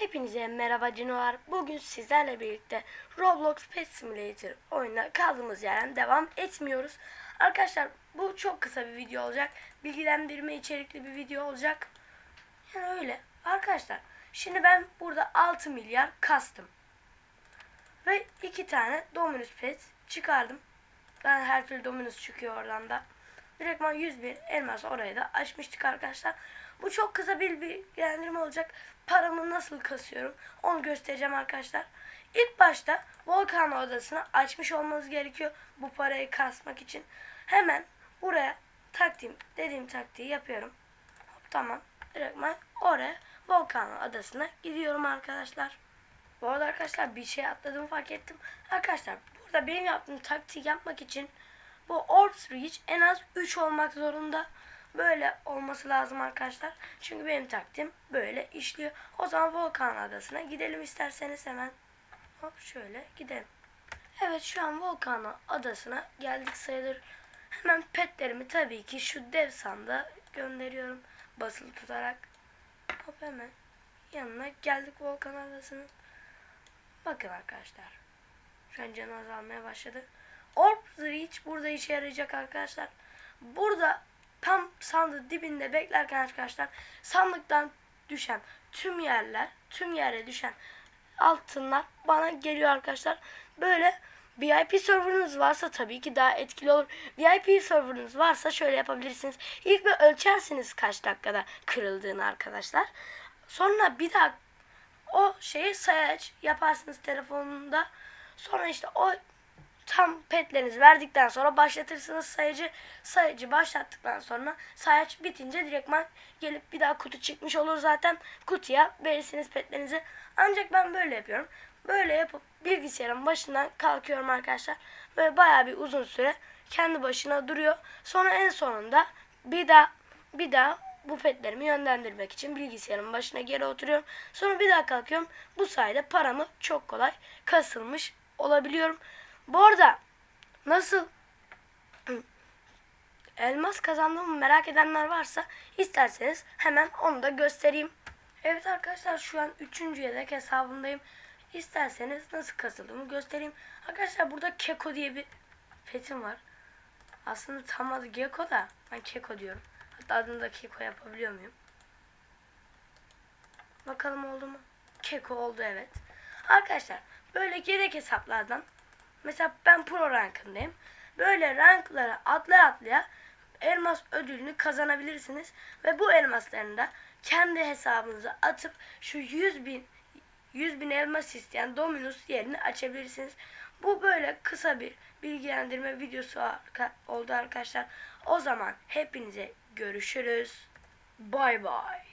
Hepinize merhaba Cinolar. Bugün sizlerle birlikte Roblox Pet Simulator oyununa kaldığımız yerden devam etmiyoruz. Arkadaşlar bu çok kısa bir video olacak. Bilgilendirme içerikli bir video olacak. Yani öyle. Arkadaşlar şimdi ben burada 6 milyar kastım. Ve iki tane Dominus Pet çıkardım. Ben her türlü Dominus çıkıyor oradan da. Direktman 101 elmas oraya da açmıştık arkadaşlar. Bu çok kısa bir bilgilendirme olacak. Paramı nasıl kasıyorum onu göstereceğim arkadaşlar. İlk başta Volkan odasını açmış olmanız gerekiyor bu parayı kasmak için. Hemen buraya taktiğim dediğim taktiği yapıyorum. Hop, tamam. Direktman oraya Volkan adasına gidiyorum arkadaşlar. Bu arada arkadaşlar bir şey atladığımı fark ettim. Arkadaşlar burada benim yaptığım taktiği yapmak için bu Orbs Reach en az 3 olmak zorunda. Böyle olması lazım arkadaşlar. Çünkü benim taktiğim böyle işliyor. O zaman Volkan Adası'na gidelim isterseniz hemen. Hop şöyle gidelim. Evet şu an Volkan Adası'na geldik sayılır. Hemen petlerimi tabii ki şu dev sanda gönderiyorum. Basılı tutarak. Hop hemen yanına geldik Volkan Adası'nın. Bakın arkadaşlar. Şu an canı azalmaya başladı. Orb Reach burada işe yarayacak arkadaşlar. Burada tam sandığın dibinde beklerken arkadaşlar sandıktan düşen tüm yerler, tüm yere düşen altınlar bana geliyor arkadaşlar. Böyle VIP serverınız varsa tabii ki daha etkili olur. VIP serverınız varsa şöyle yapabilirsiniz. İlk bir ölçersiniz kaç dakikada kırıldığını arkadaşlar. Sonra bir daha o şeyi sayaç yaparsınız telefonunda. Sonra işte o tam petlerinizi verdikten sonra başlatırsınız sayacı. Sayacı başlattıktan sonra sayaç bitince direktman gelip bir daha kutu çıkmış olur zaten. Kutuya verirsiniz petlerinizi. Ancak ben böyle yapıyorum. Böyle yapıp bilgisayarın başından kalkıyorum arkadaşlar. Böyle bayağı bir uzun süre kendi başına duruyor. Sonra en sonunda bir daha bir daha bu petlerimi yönlendirmek için bilgisayarın başına geri oturuyorum. Sonra bir daha kalkıyorum. Bu sayede paramı çok kolay kasılmış olabiliyorum. Bu arada nasıl elmas kazandığımı merak edenler varsa isterseniz hemen onu da göstereyim. Evet arkadaşlar şu an 3. yedek hesabındayım. İsterseniz nasıl kasıldığımı göstereyim. Arkadaşlar burada Keko diye bir petim var. Aslında tam adı Gecko da ben Keko diyorum. Hatta adını da Keko yapabiliyor muyum? Bakalım oldu mu? Keko oldu evet. Arkadaşlar böyle yedek hesaplardan mesela ben pro rankındayım. Böyle ranklara atlaya atlaya elmas ödülünü kazanabilirsiniz. Ve bu elmaslarını da kendi hesabınıza atıp şu 100 bin 100 bin elmas isteyen Dominus yerini açabilirsiniz. Bu böyle kısa bir bilgilendirme videosu oldu arkadaşlar. O zaman hepinize görüşürüz. Bay bay.